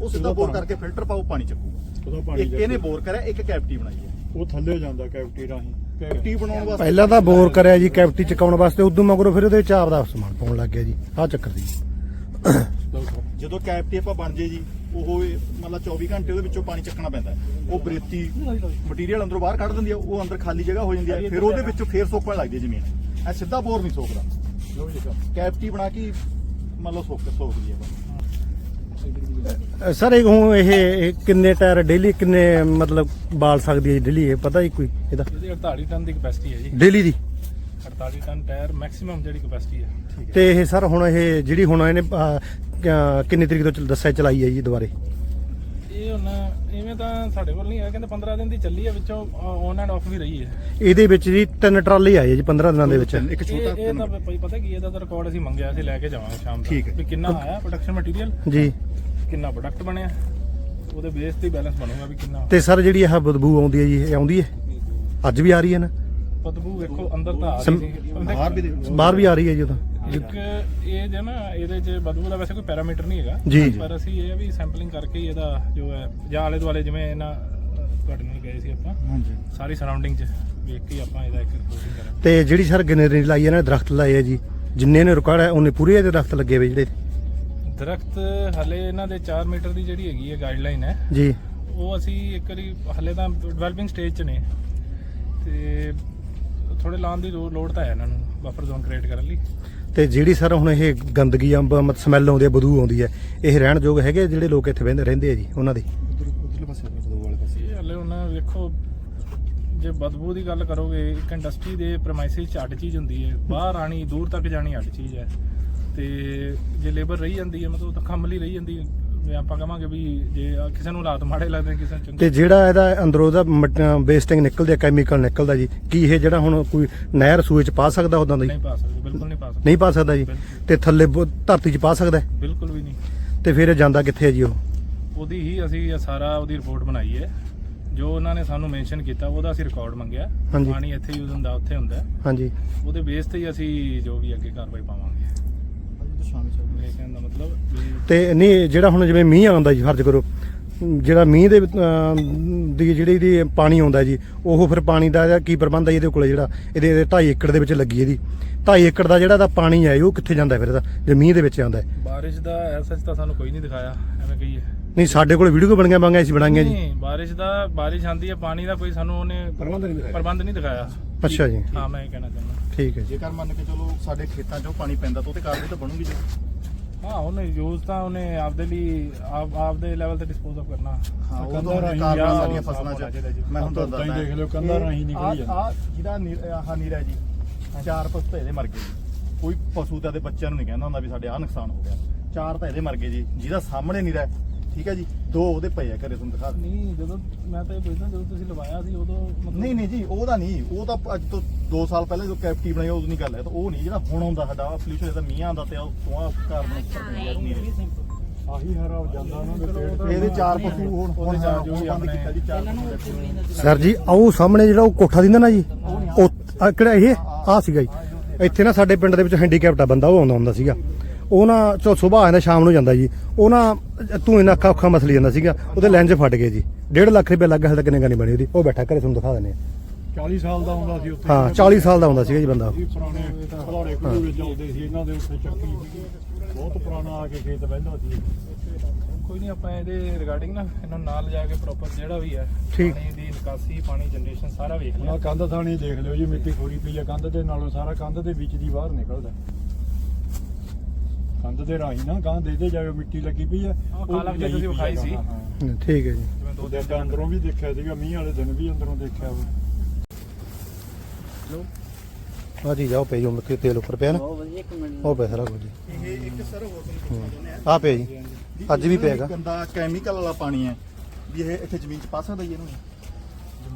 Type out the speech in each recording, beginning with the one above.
ਉਹ ਸਿੱਧਾ ਬੋਰ ਕਰਕੇ ਫਿਲਟਰ ਪਾਓ ਪਾਣੀ ਚੱਕੂ। ਉਹਦਾ ਪਾਣੀ ਇੱਕ ਇਹਨੇ ਬੋਰ ਕਰਿਆ ਇੱਕ ਕੈਵਿਟੀ ਬਣਾਈ ਹੈ। ਉਹ ਥੱਲੇ ਜਾਂਦਾ ਕੈਵਿਟੀ ਰਾਹੀਂ। ਕੈਵਿਟੀ ਬਣਾਉਣ ਵਾਸਤੇ ਪਹਿਲਾਂ ਤਾਂ ਬੋਰ ਕਰਿਆ ਜੀ ਕੈਵਿਟੀ ਚਕਾਉਣ ਵਾਸਤੇ ਉਦੋਂ ਮਗਰੋਂ ਫਿਰ ਉਹਦੇ ਵਿੱਚ ਆਪਦਾ ਸਮਾਨ ਪਾਉਣ ਲੱਗ ਗਿਆ ਜੀ ਆਹ ਚੱਕਰ ਦੀ ਜਦੋਂ ਕੈਵਿਟੀ ਆਪਾਂ ਬਣ ਜੇ ਜੀ ਉਹ ਮਤਲਬ 24 ਘੰਟੇ ਉਹਦੇ ਵਿੱਚੋਂ ਪਾਣੀ ਚੱਕਣਾ ਪੈਂਦਾ। ਉਹ ਬਰੇਤੀ ਮਟੀਰੀਅਲ ਅੰਦਰੋਂ ਬਾਹਰ ਕੱਢ ਦਿੰਦੀ ਆ ਉਹ ਅੰਦਰ ਖਾਲੀ ਜਗ੍ਹਾ ਹੋ ਜਾਂਦੀ ਹੈ ਫਿਰ ਉਹਦੇ ਵਿੱਚੋਂ ਫੇਰ ਸੋਕਣ ਲੱਗਦੀ ਹੈ ਜ਼ਮੀਨ। ਐ ਸਿੱਧਾ ਬੋਰ ਨਹੀਂ ਸੋਕਦਾ ਕੈਵਿਟੀ ਬਣਾ ਕੇ ਮਤਲਬ ਸੋਕ ਸੋਕਦੀ ਅ, ਸਰ ਇਹ ਹੁਣ ਇਹ ਕਿੰਨੇ ਟਾਇਰ ਡੇਲੀ ਕਿੰਨੇ ਮਤਲਬ ਬਾਲ ਸਕਦੀ ਹੈ ਡੇਲੀ? ਇਹ ਪਤਾ ਹੀ ਕੋਈ ਇਹਦਾ? ਇਹਦੀ 48 ਟਨ ਦੀ ਕਪੈਸਿਟੀ ਹੈ ਜੀ। ਡੇਲੀ ਦੀ? 48 ਟਨ ਟਾਇਰ ਮੈਕਸਿਮਮ ਜਿਹੜੀ ਕਪੈਸਿਟੀ ਹੈ। ਤੇ ਇਹ ਸਰ ਹੁਣ ਇਹ ਜਿਹੜੀ ਹੁਣ ਇਹਨੇ ਕਿੰਨੀ ਤਰੀਕ ਤੋਂ ਦੱਸਿਆ ਚਲਾਈ ਹੈ ਜੀ ਦੁਬਾਰੇ? ਇਹ ਹੁਣ ਇਵੇਂ ਤਾਂ ਸਾਡੇ ਕੋਲ ਨਹੀਂ ਹੈ ਕਹਿੰਦੇ 15 ਦਿਨ ਦੀ ਚੱਲੀ ਹੈ ਵਿੱਚੋਂ ਔਨ ਐਂਡ ਆਫ ਵੀ ਰਹੀ ਹੈ। ਇਹਦੇ ਵਿੱਚ ਜੀ ਤਿੰਨ ਟਰਾਲੇ ਆਏ ਜੀ 15 ਦਿਨਾਂ ਦੇ ਵਿੱਚ। ਇੱਕ ਛੋਟਾ ਇਹ ਤਾਂ ਪਤਾ ਕੀ ਇਹਦਾ ਤਾਂ ਰਿਕਾਰਡ ਅਸੀਂ ਮੰਗਿਆ ਸੀ ਲੈ ਕੇ ਜਾਵਾਂਗੇ ਸ਼ਾਮ ਤੱਕ। ਵੀ ਕਿੰਨਾ ਆਇਆ ਪ੍ਰੋਡਕਸ਼ਨ ਮਟੀਰੀਅਲ ਜੀ। ਕਿੰਨਾ ਪ੍ਰੋਡਕਟ ਬਣਿਆ ਉਹਦੇ ਬੇਸ ਤੇ ਬੈਲੈਂਸ ਬਣੂਗਾ ਵੀ ਕਿੰਨਾ। ਤੇ ਸਰ ਜਿਹੜੀ ਇਹ ਬਦਬੂ ਆਉਂਦੀ ਹੈ ਜੀ ਇਹ ਆਉਂਦੀ ਹੈ? ਅੱਜ ਵੀ ਆ ਰਹੀ ਹੈ ਨਾ? ਬਦਬੂ ਵੇਖੋ ਅੰਦਰ ਤਾਂ ਆ ਸਮ- ਰਹੀ ਸੀ ਬਾਹਰ ਵੀ ਬਾਹਰ ਵੀ ਆ ਰਹੀ ਹੈ ਜੀ ਉਹ ਤਾਂ। ਇੱਕ ਇਹ ਜੇ ਨਾ ਇਹਦੇ 'ਚ ਬਦਬੂ ਦਾ ਵੈਸੇ ਕੋਈ ਪੈਰਾਮੀਟਰ ਨਹੀਂ ਹੈਗਾ। ਪਰ ਅਸੀਂ ਇਹ ਵੀ ਸੈਂਪਲਿੰਗ ਕਰਕੇ ਹੀ ਇਹਦਾ ਜੋ ਹੈ ਜਾਂ ਆਲੇ ਦੁਆਲੇ ਜਿਵੇਂ ਇਹਨਾਂ ਤੁਹਾਡੇ ਨਾਲ ਗਏ ਸੀ ਆਪਾਂ। ਹਾਂਜੀ। ਸਾਰੀ ਸਰਾਊਂਡਿੰਗ 'ਚ ਵੇਖ ਕੇ ਆਪਾਂ ਇਹਦਾ ਇੱਕ ਰਿਪੋਰਟਿੰਗ ਕਰਾਂਗੇ। ਤੇ ਜਿਹੜੀ ਸਰ ਗਨੇਰੀ ਲਾਈ ਹੈ ਨਾ ਦਰਖਤ ਲਾਏ ਆ ਜੀ ਜਿੰਨੇ ਨੇ ਹੈ ਉਹਨੇ ਪੂਰੇ ਇਹਦੇ ਦਰਖਤ ਲੱਗੇ ਹੋਏ ਜਿਹੜੇ। ਦਰਖਤ ਹਲੇ ਇਹਨਾਂ ਦੇ 4 ਮੀਟਰ ਦੀ ਜਿਹੜੀ ਹੈਗੀ ਹੈ ਗਾਈਡਲਾਈਨ ਹੈ ਜੀ। ਉਹ ਅਸੀਂ ਇੱਕ ਵਾਰੀ ਹਲੇ ਤਾਂ ਡਿਵੈਲਪਿੰਗ ਸਟੇਜ 'ਚ ਨੇ। ਤੇ ਥੋੜੇ ਲਾਉਣ ਦੀ ਲੋੜ ਤਾਂ ਹੈ ਇਹਨਾਂ ਨੂੰ ਬਫਰ ਜ਼ੋਨ ਕ੍ਰੀਏਟ ਕਰਨ ਲਈ। ਤੇ ਜਿਹੜੀ ਸਰ ਹੁਣ ਇਹ ਗੰਦਗੀ ਆ ਮਤ ਸਮੈਲ ਆਉਂਦੀ ਹੈ ਬਦਬੂ ਆਉਂਦੀ ਹੈ ਇਹ ਰਹਿਣ ਯੋਗ ਹੈਗੇ ਜਿਹੜੇ ਲੋਕ ਇੱਥੇ ਰਹਿੰਦੇ ਰਹਿੰਦੇ ਆ ਜੀ ਉਹਨਾਂ ਦੇ? ਉਧਰਲੇ ਪਾਸੇ ਬਦੋ ਵਾਲੇ ਪਾਸੇ। ਇਹ ਹਲੇ ਹੁਣ ਵੇਖੋ ਜੇ ਬਦਬੂ ਦੀ ਗੱਲ ਕਰੋਗੇ ਇੱਕ ਇੰਡਸਟਰੀ ਦੇ ਪ੍ਰਮਾਈਸਿਸ 'ਚ ਅੱਡ ਚੀਜ਼ ਹੁੰਦੀ ਹੈ। ਬਾਹਰ ਆਣੀ ਦੂਰ ਤੱਕ ਜਾਣੀ ਅੱਡ ਚੀਜ਼ ਹੈ। ਤੇ ਜੇ ਲੇਬਰ ਰਹੀ ਜਾਂਦੀ ਹੈ ਮਤਲਬ ਤਾਂ ਕੰਮ ਲਈ ਰਹੀ ਜਾਂਦੀ ਹੈ। ਵੀ ਆਪਾਂ ਕਹਾਂਗੇ ਵੀ ਜੇ ਆ ਕਿਸੇ ਨੂੰ ਹਾਲਾਤ ਮਾੜੇ ਲੱਗਦੇ ਨੇ, ਕਿਸੇ ਨੂੰ ਚੰਗੇ ਤੇ ਜਿਹੜਾ ਇਹਦਾ ਅੰਦਰੋਂ ਦਾ ਵੇਸਟਿੰਗ ਨਿਕਲਦੀ ਹੈ ਕੈਮੀਕਲ ਨਿਕਲਦਾ ਜੀ ਕੀ ਇਹ ਜਿਹੜਾ ਹੁਣ ਕੋਈ ਨਹਿਰ ਸੂਏ ਚ ਪਾ ਸਕਦਾ ਉਦਾਂ ਦਾ ਜੀ? ਨਹੀਂ ਪਾ ਸਕਦੇ ਬਿਲਕੁਲ ਨਹੀਂ ਪਾ ਸਕਦੇ। ਨਹੀਂ ਪਾ ਸਕਦਾ ਜੀ? ਤੇ ਥੱਲੇ ਬ- ਧਰਤੀ ਚ ਪਾ ਸਕਦਾ? ਹੈ? ਬਿਲਕੁਲ ਵੀ ਨਹੀਂ। ਤੇ ਫਿਰ ਇਹ ਜਾਂਦਾ ਕਿੱਥੇ ਹੈ ਜੀ ਉਹ? ਉਹਦੀ ਹੀ ਅਸੀਂ ਇਹ ਸਾਰਾ ਉਹਦੀ ਰਿਪੋਰਟ ਬਣਾਈ ਹੈ। ਜੋ ਉਹਨਾਂ ਨੇ ਸਾਨੂੰ ਮੈਂਸ਼ਨ ਕੀਤਾ ਉਹਦਾ ਅਸੀਂ ਰਿਕਾਰਡ ਮੰਗਿਆ। ਹਾਂਜੀ। ਪਾਣੀ ਇੱਥੇ ਯੂਜ਼ ਹੁੰਦਾ ਉੱਥੇ ਹੁੰਦਾ। ਹਾਂਜੀ। ਉਹਦੇ ਬੇਸ ਤੇ ਹੀ ਅਸੀਂ ਜੋ ਵੀ ਅੱਗੇ ਕਾਰਵਾਈ ਪਾਵਾਂਗੇ। ਸ਼ਾਮੀ ਚੱਲ। ਮੇਰੇ ਕਹਿਣ ਦਾ ਮਤਲਬ ਵੀ ਤੇ ਨਹੀਂ ਜਿਹੜਾ ਹੁਣ ਜਿਵੇਂ ਮੀਂਹ ਆਉਂਦਾ ਜੀ ਫਰਜ਼ ਕਰੋ। ਜਿਹੜਾ ਮੀਂਹ ਦੇ ਅਮ, ਦੀ ਜਿਹੜੀ ਦੀ ਪਾਣੀ ਆਉਂਦਾ ਜੀ ਉਹ ਫਿਰ ਪਾਣੀ ਦਾ ਇਹਦਾ ਕੀ ਪ੍ਰਬੰਧ ਹੈ ਇਹਦੇ ਕੋਲੇ ਜਿਹੜਾ? ਇਹਦੇ 2.5 ਏਕੜ ਦੇ ਵਿੱਚ ਲੱਗੀ ਇਹਦੀ। 2.5 ਏਕੜ ਦਾ ਜਿਹੜਾ ਦਾ ਪਾਣੀ ਹੈ ਉਹ ਕਿੱਥੇ ਜਾਂਦਾ ਫਿਰ ਇਹਦਾ? ਜੇ ਮੀਂਹ ਦੇ ਵਿੱਚ ਆਉਂਦਾ ਹੈ। ਬਾਰਿਸ਼ ਦਾ ਐਸਾ ਤਾਂ ਸਾਨੂੰ ਕੋਈ ਨਹੀਂ ਦਿਖਾਇਆ ਐਵੇਂ ਕਹੀਏ। ਨਹੀਂ ਸਾਡੇ ਕੋਲ ਵੀਡੀਓ ਬਣੀਆਂ ਬਣੀਆਂ ਅਸੀਂ ਬਣਾਈਆਂ ਜੀ। ਨਹੀਂ ਬਾਰਿਸ਼ ਦਾ ਬਾਰਿਸ਼ ਆਂਦੀ ਹੈ ਪਾਣੀ ਦਾ ਕੋਈ ਸਾਨੂੰ ਉਹਨੇ ਪ੍ਰਬੰਧ ਨਹੀਂ ਦਿਖਾਇਆ। ਪ੍ਰਬੰਧ ਨਹੀਂ ਦਿਖਾਇਆ। ਅੱਛਾ ਜੀ। ਹਾਂ ਮੈਂ ਇਹ ਕਹਿਣਾ ਚਾਹੁੰਦਾ। ਠੀਕ ਹੈ ਜੀ। ਜੇਕਰ ਮੰਨ ਕੇ ਚਲੋ ਸਾਡੇ ਖੇਤਾਂ 'ਚੋਂ ਪਾਣੀ ਪੈਂਦਾ ਤਾਂ ਉਹਤੇ ਕਾਰਵਾਈ ਤਾਂ ਬਣੂਗੀ ਜੀ। ਹਾਂ ਉਹਨੇ ਯੂਜ਼ ਤਾਂ ਉਹਨੇ ਆਪਦੇ ਲਈ ਆਪ ਆਪਦੇ ਲੈਵਲ ਤੇ ਡਿਸਪੋਜ਼ ਆਫ ਕਰਨਾ। ਹਾਂ ਉਹ ਕੰਧਾਂ ਰਾਹੀਂ ਕਾਰਵਾਈ ਸਾਡੀਆਂ ਫਸਲਾਂ 'ਚ। ਮੈਂ ਹੁਣ ਤੁਹਾਨੂੰ ਦੱਸਦਾ। ਦੇਖ ਲਿਓ, ਕੰਧਾਂ ਰਾਹੀਂ ਨਿਕਲੀ ਜਾਂਦਾ। ਆ ਜਿਹਦਾ ਆਹ ਨੀਰਾ ਜੀ। ਚਾਰ ਪਸ਼ੂ ਤਾਂ ਇਹਦੇ ਮਰ ਗਏ ਜੀ। ਕੋਈ ਪਸ਼ੂ ਤਾਂ ਦੇ ਬੱਚਿਆਂ ਨੂੰ ਨਹੀਂ ਕਹਿੰਦਾ ਹੁੰਦਾ ਵੀ ਸਾਡੇ ਆਹ ਨੁਕਸਾਨ ਹੋ ਗਿਆ। ਚਾਰ ਤਾਂ ਇਹਦੇ ਮਰ ਗਏ ਜੀ। ਜਿਹਦਾ ਸਾਹਮਣੇ ਨੀਰਾ ਹੈ, ਠੀਕ ਹੈ ਜੀ? ਦੋ ਉਹਦੇ ਪਏ ਆ ਘਰੇ ਤੁਹਾਨੂੰ ਦਿਖਾ ਦਿੰਦੇ। ਨਹੀਂ ਜਦੋਂ ਮੈਂ ਤਾਂ ਇਹ ਪੁੱਛਦਾ ਜਦੋਂ ਤੁਸੀਂ ਲਵਾਇਆ ਸੀ ਉਦੋਂ ਮਤਲਬ ਨਹੀਂ ਨਹੀਂ ਜੀ ਉਹਦਾ ਨਹੀਂ। ਉਹ ਤਾਂ ਅੱਜ ਤੋਂ 2 ਸਾਲ ਪਹਿਲਾਂ ਜਦੋਂ ਕੈਪਟੀ ਬਣਾਈ ਉਦੋਂ ਨਹੀਂ ਗੱਲ ਹੈ। ਤਾਂ ਉਹ ਨਹੀਂ ਜਿਹੜਾ ਹੁਣ ਆਉਂਦਾ ਸਾਡਾ ਪੋਲੂਸ਼ਨ ਇਹਦਾ ਮੀਂਹ ਆਉਂਦਾ ਤੇ ਉਹ ਧੂਆਂ ਕਾਰਨ ਉੱਪਰ ਨਹੀਂ ਆਹੀ ਹਰਾ ਜਾਂਦਾ ਉਹਨਾਂ ਦੇ ਇਹਦੇ ਚਾਰ ਪਸ਼ੂ ਹੁਣ ਹੁਣ ਜੋ ਬੰਦ ਕੀਤਾ ਜੀ ਚਾਰ ਸਰ ਜੀ ਆਹ ਸਾਹਮਣੇ ਜਿਹੜਾ ਉਹ ਕੋਠਾ ਦਿੰਦਾ ਨਾ ਜੀ ਉਹ ਆਹ ਕਿਹੜਾ ਇਹ? ਆ ਸੀਗਾ ਜੀ। ਇੱਥੇ ਨਾ ਸਾਡੇ ਪਿੰਡ ਦੇ ਵਿੱਚ ਹੈਂਡੀਕੈਪਟ ਆ ਬੰਦਾ ਉਹ ਆਉਂਦਾ ਹੁੰਦਾ ਸੀਗਾ। ਉਹ ਨਾ ਚੋ ਸਵੇਰ ਆਉਂਦਾ ਸ਼ਾਮ ਨੂੰ ਜਾਂਦਾ ਜੀ। ਉਹ ਨਾ ਤੂੰ ਇਹਨਾਂ ਅੱਖਾਂ ਅੱਖਾਂ ਮਸਲੀ ਜਾਂਦਾ ਸੀਗਾ ਉਹਦੇ ਲੈਂਜ ਫਟ ਗਏ ਜੀ। 1.5 ਲੱਖ ਰੁਪਏ ਲੱਗਾ ਹਲ ਕਿੰਨੇ ਗਾਨੀ ਬਣੀ ਉਹਦੀ। ਉਹ ਬੈਠਾ ਘਰੇ ਤੁਹਾਨੂੰ ਦਿਖਾ ਦਿੰਦੇ ਆ 40 ਸਾਲ ਦਾ ਹੁੰਦਾ ਸੀ ਉੱਥੇ। ਹਾਂ 40 ਸਾਲ ਦਾ ਹੁੰਦਾ ਸੀਗਾ ਜੀ ਬੰਦਾ। ਇਹ ਪੁਰਾਣੇ ਖਲੋੜੇ ਖੂਹ ਵਿੱਚ ਆਉਂਦੇ ਸੀ ਇਹਨਾਂ ਦੇ ਉੱਤੇ ਚੱਕੀ ਬਹੁਤ ਪੁਰਾਣਾ ਆ ਕੇ ਖੇਤ ਬਹਿੰਦਾ ਸੀ। ਕੋਈ ਨਹੀਂ ਆਪਾਂ ਇਹਦੇ ਰਿਗਾਰਡਿੰਗ ਨਾ ਇਹਨਾਂ ਨੂੰ ਨਾਲ ਜਾ ਕੇ ਪ੍ਰੋਪਰ ਜਿਹੜਾ ਵੀ ਹੈ ਠੀਕ। ਪਾਣੀ ਦੀ ਨਿਕਾਸੀ ਪਾਣੀ ਜਨਰੇਸ਼ਨ ਸਾਰਾ ਵੇਖ ਲਿਆ। ਕੰਧ ਥਾਣੀ ਦੇਖ ਲਿਓ ਜੀ ਮਿੱਟੀ ਖੋਰੀ ਪਈ ਆ ਕੰਧ ਦੇ ਨਾਲੋਂ ਸਾਰਾ ਕੰਧ ਦੇ ਵਿੱਚ ਦੀ ਬਾਹਰ ਨਿਕਲਦਾ। ਕੰਧ ਦੇ ਰਾਹੀਂ ਨਾ ਗਾਂ ਦੇ ਦੇ ਜਾਵੇ ਮਿੱਟੀ ਲੱਗੀ ਪਈ ਆ ਆਹ ਕਾਲਾ ਵੀ ਤੁਸੀਂ ਵਿਖਾਈ ਸੀ। ਹਾਂ, ਹਾਂ। ਠੀਕ ਹੈ ਜੀ। ਦੋ ਉਹਦੇ ਤਾਂ ਅੰਦਰੋਂ ਵੀ ਦੇਖਿਆ ਸੀਗਾ ਮੀਂਹ ਵਾਲੇ ਦਿਨ ਵੀ ਅੰਦਰੋਂ ਦੇਖਿਆ ਉਹ ਆ ਜੀ ਜਾਓ ਪਈ ਜੋ ਮਿੱਟੀ ਤੇਲ ਉੱਪਰ ਪਿਆ ਨਾ। ਉਹ ਪਿਆ ਸਾਰਾ ਕੁਝ ਜੀ। ਇਹ ਇੱਕ ਸਰ ਹੋਰ ਤੁਹਾਨੂੰ ਪੁੱਛਣਾ ਚਾਹੁੰਦੇ ਆ ਆ ਪਿਆ ਜੀ। ਅੱਜ ਵੀ ਪਿਆ ਹੈਗਾ। ਗੰਦਾ ਕੈਮੀਕਲ ਵਾਲਾ ਪਾਣੀ ਹੈ। ਵੀ ਇਹ ਇੱਥੇ ਜ਼ਮੀਨ 'ਚ ਪਾ ਸਕਦਾ ਜੀ ਇਹਨੂੰ?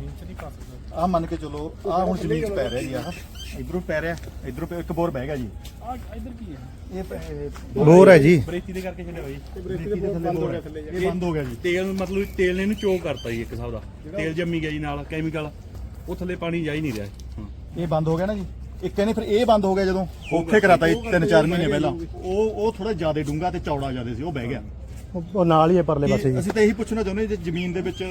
ਜ਼ਮੀਨ 'ਚ ਨਹੀਂ ਪਾ ਸਕਦੇ। ਆਹ ਮੰਨ ਕੇ ਚਲੋ ਆਹ ਹੁਣ ਜ਼ਮੀਨ 'ਚ ਪੈ ਰਿਹਾ ਜੀ ਆਹ ਇਧਰੋਂ ਪੈ ਰਿਹਾ ਇਧਰੋਂ ਪੈ ਇੱਕ ਬੋਰ ਬਹਿ ਗਿਆ ਜੀ। ਆ ਇੱਧਰ ਕੀ ਹੈ? ਇਹ ਪੈ- ਬੋਰ ਹੈ ਜੀ। ਬਰੇਤੀ ਦੇ ਕਰਕੇ ਛੱਡਿਆ ਹੋਈ ਬਰੇਤੀ ਦੇ ਥੱਲੇ ਬੋਰ ਹੈ। ਇਹ ਬੰਦ ਹੋ ਗਿਆ ਜੀ। ਤੇਲ ਮਤਲਬ ਤੇਲ ਨੇ ਇਹਨੂੰ ਚੋਕ ਕਰਤਾ ਜੀ ਇੱਕ ਹਿਸਾਬ ਦਾ। ਤੇਲ ਜੰਮੀ ਗਿਆ ਜੀ ਨਾਲ ਕੈਮੀਕਲ ਉਹ ਥੱਲੇ ਪਾਣੀ ਜਾ ਹੀ ਨਹੀਂ ਰਿਹਾ। ਹਾਂ। ਇਹ ਬੰਦ ਹੋ ਗਿਆ ਨਾ ਜੀ। ਇੱਕ ਕਹਿੰਦੇ ਫਿਰ ਇਹ ਬੰਦ ਹੋ ਗਿਆ ਜਦੋਂ ਔਖੇ ਕਰਾਤਾ ਜੀ 3-4 ਮਹੀਨੇ ਪਹਿਲਾਂ। ਉਹ ਉਹ ਥੋੜਾ ਜ਼ਿਆਦਾ ਡੂੰਗਾ ਤੇ ਚੌੜਾ ਜ਼ਿਆਦਾ ਸੀ ਉਹ ਬਹਿ ਗਿਆ। ਉਹ ਨਾਲ ਹੀ ਹੈ ਪਰਲੇ ਪਾਸੇ ਜੀ। ਅਸੀਂ ਤਾਂ ਇਹੀ ਪੁੱਛਣਾ ਚਾਹੁੰਦੇ ਜੇ ਜ਼ਮੀਨ ਦੇ ਵਿੱਚ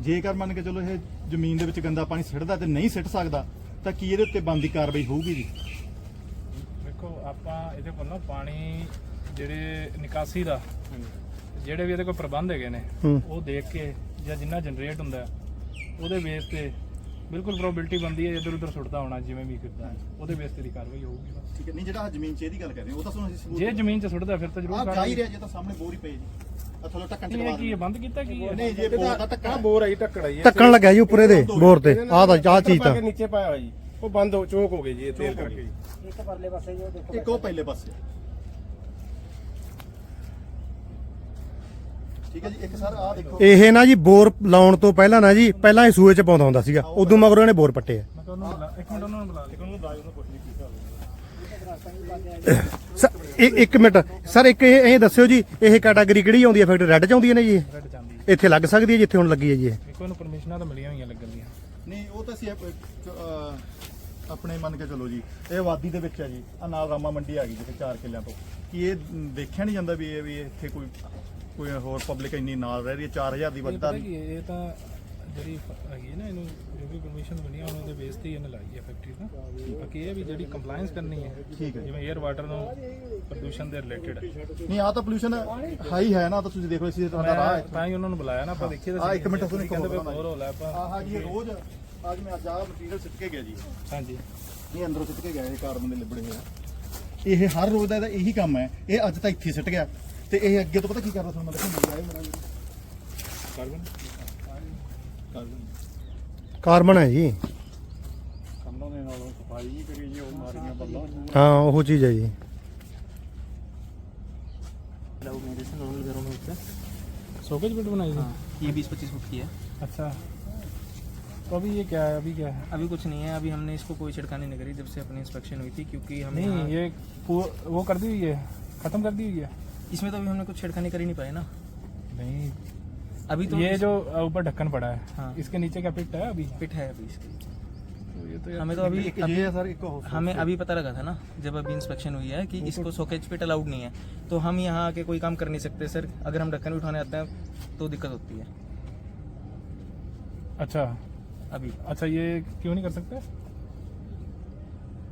ਜੇਕਰ ਮੰਨ ਕੇ ਚਲੋ ਇਹ ਜ਼ਮੀਨ ਦੇ ਵਿੱਚ ਗੰਦਾ ਪਾਣੀ ਸਿੱਟਦਾ ਤੇ ਨਹੀਂ ਸਿੱਟ ਸਕਦਾ ਤਾਂ ਕੀ ਇਹਦੇ ਉੱਤੇ ਬੰਦੀ ਕਾਰਵਾਈ ਹੋਊਗੀ ਜੀ? ਦੇਖੋ ਆਪਾਂ ਇਹਦੇ ਕੋਲ ਨਾ ਪਾਣੀ ਜਿਹੜੇ ਨਿਕਾਸੀ ਦਾ ਜਿਹੜੇ ਵੀ ਇਹਦੇ ਕੋਲ ਪ੍ਰਬੰਧ ਹੈਗੇ ਨੇ। ਉਹ ਦੇਖ ਕੇ ਜਾਂ ਜਿੰਨਾ ਜਨਰੇਟ ਹੁੰਦਾ ਹੈ, ਉਹਦੇ ਬੇਸ ਤੇ ਬਿਲਕੁਲ ਪ੍ਰੋਬਿਲਟੀ ਬੰਦੀ ਹੈ ਇੱਧਰ ਉੱਧਰ ਸੁੱਟਦਾ ਹੋਣਾ ਜਿਵੇਂ ਵੀ ਕਰਦਾ ਹੈ ਉਹਦੇ ਬੇਸ ਤੇ ਦੀ ਕਾਰਵਾਈ ਹੋਊਗੀ ਠੀਕ ਹੈ ਨਹੀਂ ਜਿਹੜਾ ਜ਼ਮੀਨ 'ਚ ਇਹਦੀ ਗੱਲ ਕਰ ਰਹੇ ਹੋ ਉਹ ਤਾਂ ਅਸੀਂ ਜੇ ਜ਼ਮੀਨ 'ਚ ਸੁੱਟਦਾ ਫਿਰ ਤਾਂ ਆ ਜ਼ਰੂਰ ਜਾ ਹੀ ਕਾਰਵਾਈ ਰਿਹਾ ਜੇ ਤਾਂ ਸਾਹਮਣੇ ਬੋਰ ਹੀ ਪਏ ਜੀ। ਥੋੜਾ ਢੱਕਣ ਚਕਵਾ ਇਹ ਕੀ ਹੈ ਬੰਦ ਕੀਤਾ ਕੀ ਹੈ ਨਹੀਂ ਜੇ ਬੋਰ ਦਾ ਢੱਕਣ ਬੋਰ ਆਈ ਢੱਕਣ ਆਈ ਢੱਕਣ ਲੱਗਿਆ ਜੀ ਉੱਪਰ ਇਹਦੇ ਬੋਰ ਤੇ। ਆਹ ਤਾਂ ਆਹ ਚੀਜ਼ ਤਾਂ। ਨੀਚੇ ਪਾਇਆ ਹੋਇਆ ਜੀ। ਉਹ ਬੰਦ ਹੋ ਚੋਕ ਹੋ ਗਏ ਜੀ ਇਹ ਤੇਲ ਕਰਕੇ ਇੱਕ ਉਹ ਪਹਿਲੇ। ਪਾਸੇ ਠੀਕ ਹੈ ਜੀ ਇੱਕ ਸਰ ਆ ਦੇਖੋ। ਇਹ ਨਾ ਜੀ ਬੋਰ ਲਾਉਣ ਤੋਂ ਪਹਿਲਾਂ ਨਾ ਜੀ ਪਹਿਲਾਂ ਇਹ ਸੂਏ ਚ ਪਾਉਂਦਾ ਹੁੰਦਾ ਸੀਗਾ। ਉਦੋਂ ਮਗਰੋਂ ਇਹਨੇ ਬੋਰ ਪੱਟੇ ਆ। ਮੈਂ ਤੁਹਾਨੂੰ ਬੁਲਾ ਇੱਕ ਮਿੰਟ ਉਹਨਾਂ ਨੂੰ ਬੁਲਾ ਲਿਆ ਇੱਕ ਇੱਕ ਮਿੰਟ। ਸਰ ਇੱਕ ਇਹ ਇਹ ਦੱਸਿਓ ਜੀ ਇਹ ਕੈਟਾਗਰੀ ਕਿਹੜੀ ਆਉਂਦੀ ਹੈ? ਫੈਕਟਰੀ ਰੈੱਡ ਚ ਆਉਂਦੀ ਹੈ ਨੇ ਜੀ? ਇਹ? ਰੈਡ ਚਾਂਦੀ ਇੱਥੇ ਲੱਗ ਸਕਦੀ ਹੈ ਜਿੱਥੇ ਹੁਣ ਲੱਗੀ ਹੈ ਜੀ ਇਹ? ਇੱਕ ਉਹਨੂੰ ਪਰਮਿਸ਼ਨਾਂ ਤਾਂ ਮਿਲੀਆਂ ਹੋਈਆਂ ਲੱਗਣ ਦੀਆਂ। ਨਹੀਂ ਉਹ ਤਾਂ ਸੀ ਆਪਣੇ ਮੰਨ ਕੇ ਚਲੋ ਜੀ ਇਹ ਆਬਾਦੀ ਦੇ ਵਿੱਚ ਹੈ ਜੀ। ਆ ਨਾਲ ਰਾਮਾ ਮੰਡੀ ਆ ਗਈ ਜਿੱਥੇ 4 ਕਿੱਲਿਆਂ ਤੋਂ। ਕੀ ਇਹ ਦੇਖਿਆ ਨਹੀਂ ਜਾਂਦਾ ਵੀ ਇਹ ਵੀ ਇੱਥੇ ਕੋਈ ਕੋਈ ਹੋਰ ਪਬਲਿਕ ਇੰਨੀ ਨਾਲ ਰਹਿ ਰਹੀ ਹੈ 4000 ਦੀ ਵੱਧਦਾ ਪਤਾ ਕੀ ਹੈ, ਇਹ ਤਾਂ ਜਿਹੜੀ ਹੈਗੀ ਹੈ ਨਾ ਇਹਨੂੰ ਜੋ ਵੀ ਪਰਮਿਸ਼ਨ ਮਿਲੀਆਂ ਉਹਨਾਂ ਦੇ ਬੇਸ ਤੇ ਹੀ ਇਹਨੇ ਲਾਈ ਹੈ ਫੈਕਟਰੀ ਤਾਂ। ਬਾਕੀ ਇਹ ਵੀ ਜਿਹੜੀ ਕੰਪਲਾਈਂਸ ਕਰਨੀ ਹੈ ਠੀਕ ਹੈ। ਜਿਵੇਂ 에ਅਰ ਵਾਟਰ ਨੂੰ ਪ੍ਰਦੂਸ਼ਣ ਦੇ ਰਿਲੇਟਡ ਨਹੀਂ ਆ ਤਾਂ ਪੋਲੂਸ਼ਨ ਹਾਈ ਹੈ ਨਾ ਤਾਂ ਤੁਸੀਂ ਦੇਖੋ ਇਸੇ ਤੁਹਾਡਾ ਰਾਹ ਹੈ। ਤਾਂ ਹੀ ਉਹਨਾਂ ਨੂੰ ਬੁਲਾਇਆ ਨਾ ਆਪਾਂ ਦੇਖੀਏ ਤਾਂ ਆ ਇੱਕ। ਮਿੰਟ ਸੁਣੋ, ਕਹਿੰਦੇ ਹੋਰ ਹੋ ਲੈ ਆਪਾਂ। ਆਹ ਜੀ ਇਹ ਰੋਜ਼ ਅੱਜ ਮੈਂ ਅੱਜ ਆ ਮਟੀਰੀਅਲ ਸਿੱਟ ਕੇ ਗਿਆ ਜੀ। ਹਾਂਜੀ। ਇਹ ਅੰਦਰੋਂ ਸਿੱਟ ਕੇ ਗਿਆ ਇਹ ਕਾਰਬਨ ਦੇ ਲਿਬੜੇ ਹੋਏ ਆ। ਇਹ ਹਰ ਰੋਜ਼ ਦਾ ਇਹਦਾ ਇਹੀ ਕੰਮ ਹੈ। ਇਹ ਅੱਜ ਤਾਂ ਇੱਥੇ ਸਿੱਟ ਗਿਆ। ਤੇ ਇਹ ਅੱਗੇ ਤੋਂ ਪਤਾ ਕੀ ਕਰਦਾ ਤੁਹਾਨੂੰ ਮੈਂ ਦਿਖਾਉਂਦਾ ਜਾਏ ਮੇਰਾ ਕਾਰਬਨ कार्बन है जी। हाँ वह चीज़ हाँ, है अच्छा। तो अभी ये क्या है अभी क्या अभी कुछ नहीं है अभी हमने इसको कोई नहीं करी जब से अपनी इंस्पेक्शन हुई थी नहीं वो कर दी हुई है ख़त्म कर दी हुई है? इसमें तो अभी हमने कुछ छिड़कानी करी नहीं पाई ना। नहीं अभी तो ये जो ऊपर ढक्कन पड़ा है हाँ। इसके नीचे क्या पिट है अभी? पिट है अभी इसके। तो हमें तो अभी, अभी ये सर हमें अभी पता लगा था ना जब अभी इंस्पेक्शन हुई है कि इसको सोकेज पिट अलाउड नहीं है। तो हम यहाँ आके कोई काम कर नहीं सकते सर। अगर हम ढक्कन उठाने आते हैं तो दिक्कत होती है। अच्छा। अभी। अच्छा ये क्यों नहीं कर सकते?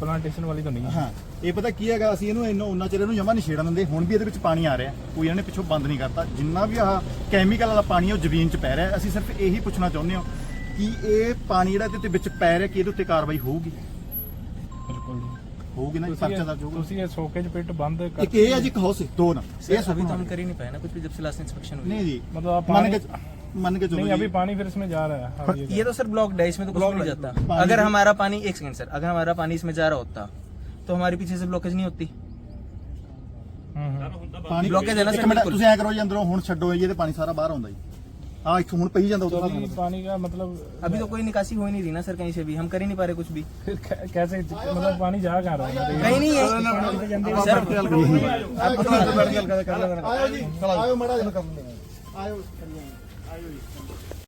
प्लांटेशन वाली तो नहीं है ਹਾਂ ਇਹ ਪਤਾ ਕੀ ਹੈਗਾ ਅਸੀਂ ਇਹਨੂੰ ਇੰਨਾ ਉਹਨਾਂ ਚਿਰ ਇਹਨੂੰ ਜਮਾ ਨਹੀਂ ਛੇੜਨ ਦਿੰਦੇ ਹੁਣ ਵੀ ਇਹਦੇ ਵਿੱਚ ਪਾਣੀ ਆ ਰਿਹਾ ਕੋਈ ਇਹਨੇ ਪਿੱਛੋਂ ਬੰਦ ਨਹੀਂ ਕਰਤਾ ਜਿੰਨਾ ਵੀ ਆਹ ਕੈਮੀਕਲ ਵਾਲਾ ਪਾਣੀ ਹੈ ਉਹ ਜ਼ਮੀਨ 'ਚ ਪੈ ਰਿਹਾ ਅਸੀਂ ਸਿਰਫ ਇਹੀ ਪੁੱਛਣਾ ਚਾਹੁੰਦੇ ਹਾਂ ਕਿ ਇਹ ਪਾਣੀ ਜਿਹੜਾ ਇਹਦੇ ਉੱਤੇ ਵਿੱਚ ਪੈ ਰਿਹਾ ਕਿ ਇਹਦੇ ਉੱਤੇ ਕਾਰਵਾਈ ਹੋਊਗੀ बिल्कुल ਹੋਊਗੀ ਨਾ ਤੁਸੀਂ ਪਰਚਾ ਦਰਜ ਇਹ- ਹੋਊਗਾ ਤੁਸੀਂ ਇਹ ਸੋਕੇਜ ਪਿਟ ਬੰਦ ਕਰ ਇੱਕ ਇਹ ਹੈ ਜੀ ਇੱਕ ਹਾਊਸ ਦੋ ਨਾ ਇਹ सर, अभी तो हम ਸੁਣੋ कर ही नहीं पाए ना कुछ भी जब से लास्ट इंस्पेक्शन हुई ਨਹੀਂ ਜੀ मतलब आप ਮੰਨ पानी ਕੇ ਮੰਨ के चलो नहीं जी। अभी पानी फिर इसमें जा रहा है अब ये ये तो सर ब्लॉक्ड है इसमें तो कुछ भी नहीं जाता पानी अगर भी- हमारा पानी एक सेकंड सर अगर हमारा पानी इसमें जा रहा होता तो हमारे पीछे से ब्लॉकेज नहीं होती हम्म, हम्म। ਪਾਣੀ blockage ਹੈ ਨਾ ਇੱਕ ਸਰ, ਮਿੰਟ ਬਿਲਕੁਲ। ਤੁਸੀਂ ਐ ਕਰੋ ਜੀ ਅੰਦਰੋਂ ਹੁਣ ਛੱਡੋ ਜੀ ਇਹਦੇ ਪਾਣੀ ਸਾਰਾ ਬਾਹਰ ਆਉਂਦਾ ਜੀ ਆ ਇੱਥੋਂ ਹੁਣ ਪਈ ਜਾਂਦਾ तो ਉਦੋਂ अभी पानी का मतलब अभी तो कोई निकासी हो ही नहीं रही ना सर कहीं से भी हम कर ही नहीं पा रहे कुछ भी फिर कै- कैसे मतलब पानी जा कहाँ रहा है कहीं नहीं है सर ਆਇਓ ਜੀ ਆਇਓ ਮੜਾ ਜਿਹਾ ਕਰ ਲੈਂਦੇ ਆਇਓ